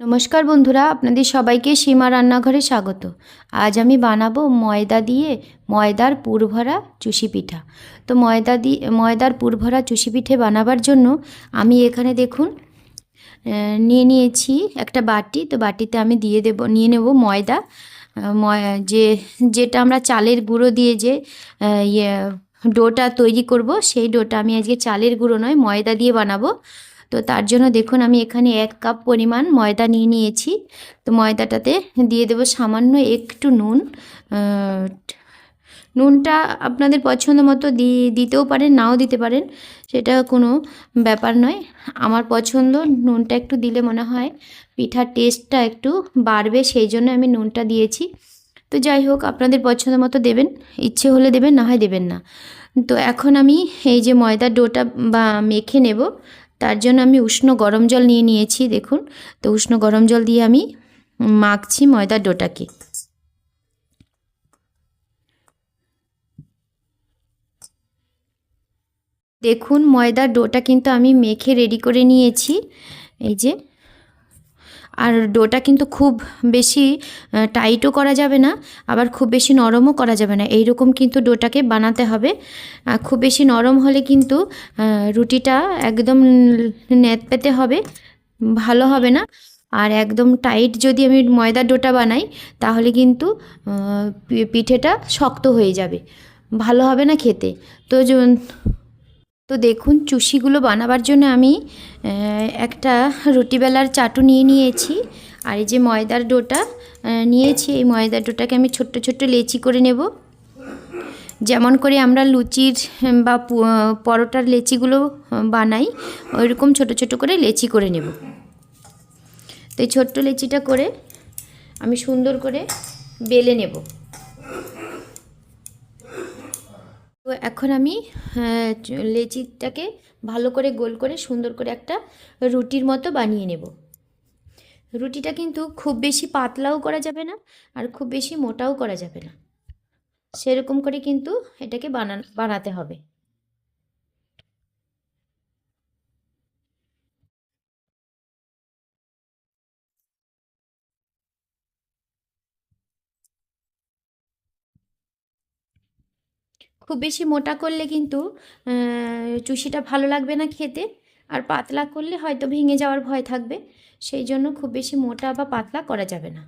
নমস্কার বন্ধুরা, আপনাদের সবাইকে সীমা রান্নাঘরে স্বাগত। আজ আমি বানাবো ময়দা দিয়ে ময়দার পুরভরা চুষি পিঠা। তো ময়দা দিয়ে ময়দার পুরভরা চুষি পিঠে বানাবার জন্য আমি এখানে দেখুন নিয়ে নিয়েছি একটা বাটি। তো বাটিতে আমি দিয়ে দেব, নিয়ে নেব ময়দা। ময়, যে, যেটা আমরা চালের গুঁড়ো দিয়ে যে ইয়ে ডোটা তৈরি করব, সেই ডোটা আমি আজকে চালের গুঁড়ো নয়, ময়দা দিয়ে বানাবো। তো তার জন্য দেখুন আমি এখানে এক কাপ পরিমাণ ময়দা নিয়ে নিয়েছি। তো ময়দাটাতে দিয়ে দেবো সামান্য একটু নুন। নুনটা আপনাদের পছন্দ মতো দিতেও পারেন, নাও দিতে পারেন, সেটা কোনো ব্যাপার নয়। আমার পছন্দ, নুনটা একটু দিলে মনে হয় পিঠার টেস্টটা একটু বাড়বে, সেই জন্য আমি নুনটা দিয়েছি। তো যাই হোক, আপনাদের পছন্দ মতো দেবেন, ইচ্ছে হলে দেবেন, না হয় দেবেন না। তো এখন আমি এই যে ময়দার ডোটা বা মেখে নেব তার জন্য আমি উষ্ণ গরম জল নিয়ে নিয়েছি, দেখুন। তো উষ্ণ গরম জল দিয়ে আমি মাখছি ময়দার ডোটাকে। দেখুন ময়দার ডোটা কিন্তু আমি মেখে রেডি করে নিয়েছি। এই যে আর ডোটা কিন্তু খুব বেশি টাইটও করা যাবে না, আবার খুব বেশি নরমও করা যাবে না। এই রকম কিন্তু ডোটাকে বানাতে হবে। খুব বেশি নরম হলে কিন্তু রুটিটা একদম নেত পেতে হবে, ভালো হবে না। আর একদম টাইট যদি আমি ময়দার ডোটা বানাই, তাহলে কিন্তু পিঠেটা শক্ত হয়ে যাবে। ভালো হবে না খেতে। তো তো দেখুন, চুষিগুলো বানাবার জন্য আমি একটা রুটি বেলার চাটু নিয়ে নিয়েছি। আর এই যে ময়দার ডোটা নিয়েছি। এই ময়দার ডোটাকে আমি ছোট্ট ছোট্ট লেচি করে নেব। যেমন করে আমরা লুচির বা পরোটার লেচিগুলো বানাই, ওইরকম ছোট ছোট করে লেচি করে নেব। তো এই ছোট্ট লেচিটা করে আমি সুন্দর করে বেলে নেব। তো এখন আমি লেচিটাকে ভালো করে গোল করে সুন্দর করে একটা রুটির মতো বানিয়ে নেব। রুটিটা কিন্তু খুব বেশি পাতলাও করা যাবে না আর খুব বেশি মোটাও করা যাবে না। সেরকম করে কিন্তু এটাকে বানান, বানাতে হবে। খুব বেশি মোটা করলে কিন্তু চুষিটা ভালো লাগবে না খেতে। আর পাতলা করলে হয়তো ভেঙে যাওয়ার ভয় থাকবে। সেই জন্য খুব বেশি মোটা বা পাতলা করা যাবে না।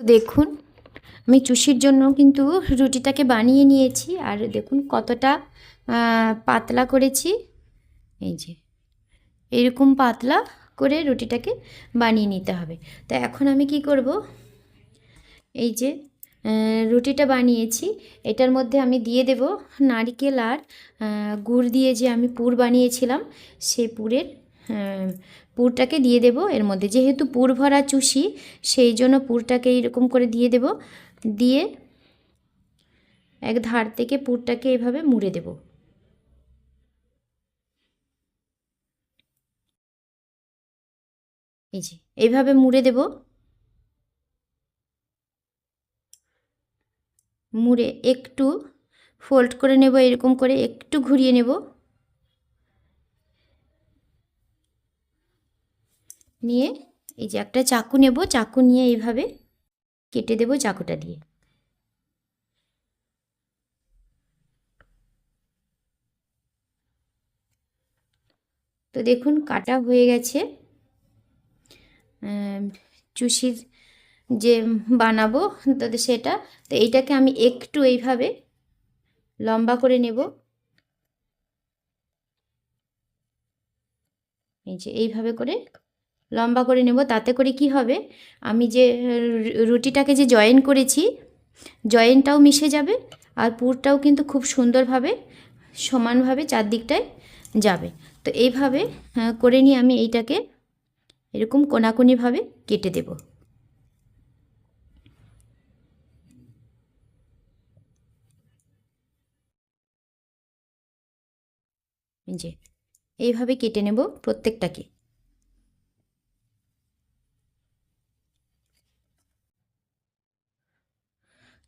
দেখুন, আমি চুষির জন্য কিন্তু রুটিটাকে বানিয়ে নিয়েছি। আর দেখুন কতটা পাতলা করেছি। এই যে, এরকম পাতলা করে রুটিটাকে বানিয়ে নিতে হবে। তো এখন আমি কি করব? এই যে রুটিটা বানিয়েছি। এটার মধ্যে আমি দিয়ে দেব নারকেল আর গুড় দিয়ে যে আমি পুর বানিয়েছিলাম, সে পুরের পুরটাকে দিয়ে দেব। এর মধ্যে যেহেতু পুর ভরা চুষি, সেই জন্য পুরটাকে এরকম করে দিয়ে দেব। দিয়ে এক ধার থেকে পুরটাকে এভাবে মুড়ে দেব। এই যে, এইভাবে মুড়ে দেব। মুড়ে একটু ফোল্ড করে নেব, এরকম করে একটু ঘুরিয়ে নেব। নিয়ে এই যে একটা চাকু নেব, চাকু নিয়ে এইভাবে কেটে দেব চাকুটা দিয়ে। তো দেখুন, কাটা হয়ে গেছে। চুষির যে বানাবো তাতে সেটা, তো এইটাকে আমি একটু এইভাবে লম্বা করে নেব। এই যে এইভাবে করে লম্বা করে নেব, তাতে করে কি হবে, আমি যে রুটিটাকে যে জয়েন করেছি, জয়েনটাও মিশে যাবে আর পুরটাও কিন্তু খুব সুন্দরভাবে, সমানভাবে চারদিকটায় যাবে। তো এইভাবে করে নিয়ে আমি এইটাকে এরকম কোনাকুনিভাবে কেটে দেব। যে এইভাবে কেটে নেব প্রত্যেকটাকে।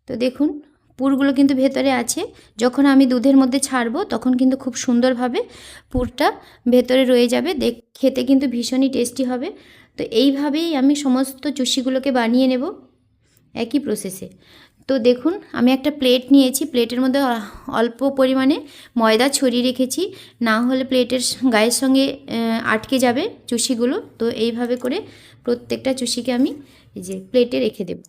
তো দেখুন পুরগুলো কিন্তু ভেতরে আছে। যখন আমি দুধের মধ্যে ছাড়বো, তখন কিন্তু খুব সুন্দরভাবে পুরটা ভেতরে রয়ে যাবে। দেখ, খেতে কিন্তু ভীষণই টেস্টি হবে। তো এইভাবেই আমি সমস্ত চুষিগুলোকে বানিয়ে নেব একই প্রসেসে তো দেখুন, আমি একটা প্লেট নিয়েছি। প্লেটের মধ্যে অল্প পরিমাণে ময়দা ছড়িয়ে রেখেছি। না হলে প্লেটের গায়ের সঙ্গে আটকে যাবে চুষিগুলো। তো এইভাবে করে প্রত্যেকটা চুষিকে আমি এই যে প্লেটে রেখে দেব।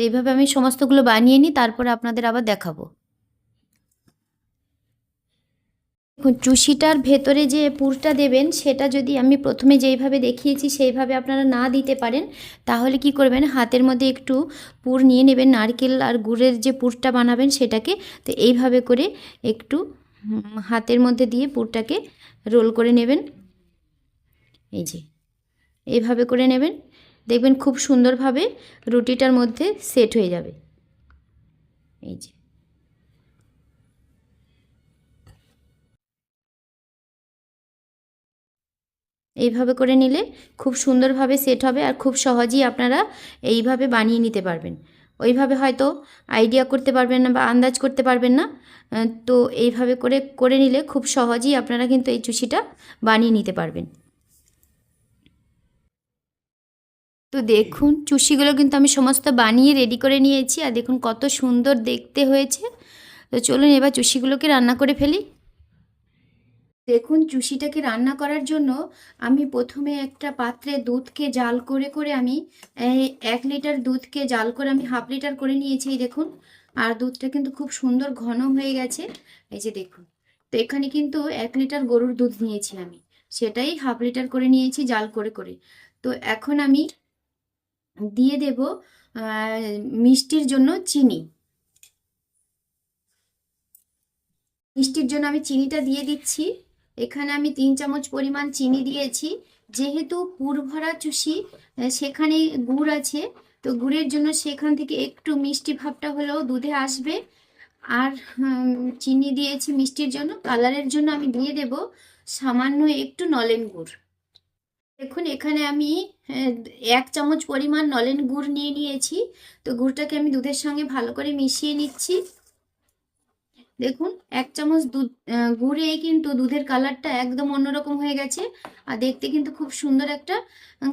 এইভাবে আমি সমস্তগুলো বানিয়ে নিই, তারপরে আপনাদের আবার দেখাবো। দেখুন, চুষিটার ভেতরে যে পুরটা দেবেন, সেটা যদি আমি প্রথমে যেইভাবে দেখিয়েছি, সেইভাবে আপনারা না দিতে পারেন, তাহলে কি করবেন, হাতের মধ্যে একটু পুর নিয়ে নেবেন, নারকেল আর গুড়ের যে পুরটা বানাবেন, সেটাকে, তো এইভাবে করে একটু হাতের মধ্যে দিয়ে পুরটাকে রোল করে নেবেন। এই যে, এইভাবে করে নেবেন। দেখবেন খুব সুন্দরভাবে রুটিটার মধ্যে সেট হয়ে যাবে। এই যে। এইভাবে করে নিলে খুব সুন্দরভাবে সেট হবে আর খুব সহজেই আপনারা এইভাবে বানিয়ে নিতে পারবেন। ওইভাবে হয়তো আইডিয়া করতে পারবেন না বা আন্দাজ করতে পারবেন না। তো এইভাবে করে করে নিলে খুব সহজেই আপনারা কিন্তু এই চুষিটা বানিয়ে নিতে পারবেন। তো দেখুন, চুষিগুলো কিন্তু আমি সমস্ত বানিয়ে রেডি করে নিয়েছি আর দেখুন কত সুন্দর দেখতে হয়েছে। তো চলুন এবার চুষিগুলোকে রান্না করে ফেলি। দেখুন, চুষিটাকে রান্না করার জন্য আমি প্রথমে একটা পাত্রে দুধকে জাল করে করে আমি এক লিটার দুধকে জাল করে আমি হাফ লিটার করে নিয়েছি দেখুন। আর দুধটা কিন্তু খুব সুন্দর ঘন হয়ে গেছে। এই যে দেখুন, তো এখানে কিন্তু এক লিটার গরুর দুধ নিয়েছি আমি। সেটাই হাফ লিটার করে নিয়েছি জাল করে করে। তো এখন আমি দিয়ে দেব মিষ্টির জন্য চিনি। মিষ্টির জন্য আমি চিনিটা দিয়ে দিচ্ছি। এখানে আমি তিন চামচ পরিমাণ চিনি দিয়েছি। যেহেতু পুর ভরা চুষি সেখানে গুড় আছে, তো গুড়ের জন্য সেখান থেকে একটু মিষ্টি ভাবটা হলেও দুধে আসবে। আর চিনি দিয়েছি মিষ্টির জন্য। কালারের জন্য আমি দিয়ে দেব সামান্য একটু নলেন গুড়। দেখুন, এখানে আমি এক চামচ পরিমাণ নলেন গুড় নিয়ে নিয়েছি। তো গুড়টাকে আমি দুধের সঙ্গে ভালো করে মিশিয়ে নিচ্ছি। দেখুন, এক চামচ দুধ গুড়ে কিন্তু দুধের কালারটা একদম অন্যরকম হয়ে গেছে। আর দেখতে কিন্তু খুব সুন্দর একটা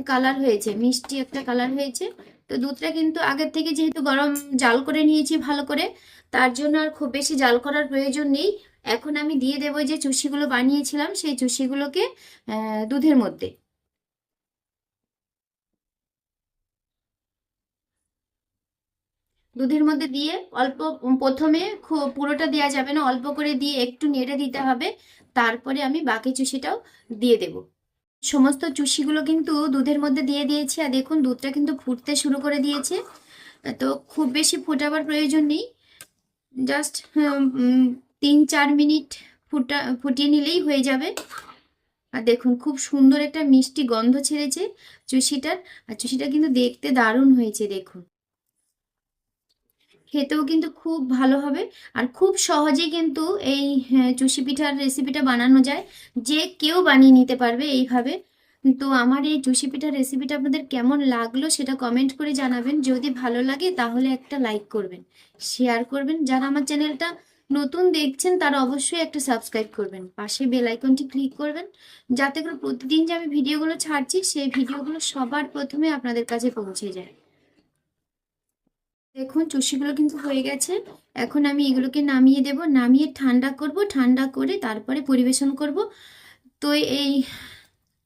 কালার হয়েছে, মিষ্টি একটা কালার হয়েছে। তো দুধটা কিন্তু আগের থেকে যেহেতু গরম জাল করে নিয়েছি ভালো করে, তার জন্য আর খুব বেশি জাল করার প্রয়োজন নেই। এখন আমি দিয়ে দেবো যে চুষিগুলো বানিয়েছিলাম, সেই চুষিগুলোকে দুধের মধ্যে। দুধের মধ্যে দিয়ে অল্প প্রথমে পুরোটা দেওয়া যাবে না, অল্প করে দিয়ে একটু নেড়ে দিতে হবে। তারপরে আমি বাকি চুষিটাও দিয়ে দেব। সমস্ত চুষিগুলো কিন্তু দুধের মধ্যে দিয়ে দিয়েছি। আর দেখুন, দুধটা কিন্তু ফুটতে শুরু করে দিয়েছে। তো খুব বেশি ফোটাবার প্রয়োজন নেই। জাস্ট তিন, চার মিনিট ফুটা, ফুটিয়ে নিলেই হয়ে যাবে। আর দেখুন, খুব সুন্দর একটা মিষ্টি গন্ধ ছেড়েছে চুষিটার। আর চুষিটা কিন্তু দেখতে দারুণ হয়েছে, দেখুন। খেতেও কিন্তু খুব ভালো হবে। আর খুব সহজেই কিন্তু এই হ্যাঁ, চুষি পিঠার রেসিপিটা বানানো যায়। যে কেউ বানিয়ে নিতে পারবে এইভাবে। তো আমার এই চুষি পিঠার রেসিপিটা আপনাদের কেমন লাগল সেটা কমেন্ট করে জানাবেন। যদি ভালো লাগে তাহলে একটা লাইক করবেন শেয়ার করবেন। যারা আমার চ্যানেলটা নতুন দেখছেন তারা অবশ্যই একটা সাবস্ক্রাইব করবেন। পাশে বেল আইকনটি ক্লিক করবেন। যাতে করে প্রতিদিন যে আমি ভিডিওগুলো ছাড়ছি সেই ভিডিওগুলো সবার প্রথমে আপনাদের কাছে পৌঁছে যায়। দেখুন, চুষিগুলো কিন্তু হয়ে গেছে। এখন আমি এগুলোকে নামিয়ে দেব। নামিয়ে ঠান্ডা করব। ঠান্ডা করে তারপরে পরিবেশন করব। তো এই,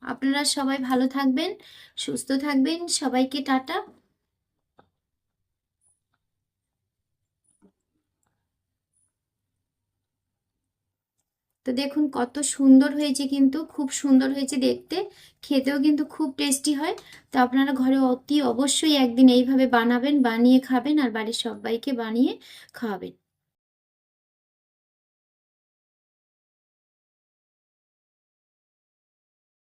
আপনারা সবাই ভালো থাকবেন, সুস্থ থাকবেন। সবাইকে টাটা। তো দেখুন কত সুন্দর হয়েছে কিন্তু, খুব সুন্দর হয়েছে দেখতে। খেতেও কিন্তু খুব টেস্টি হয়। তো আপনারা ঘরে অতি অবশ্যই একদিন এইভাবে বানাবেন, বানিয়ে খাবেন আর বাড়ির সবাইকে বানিয়ে খাওয়াবেন।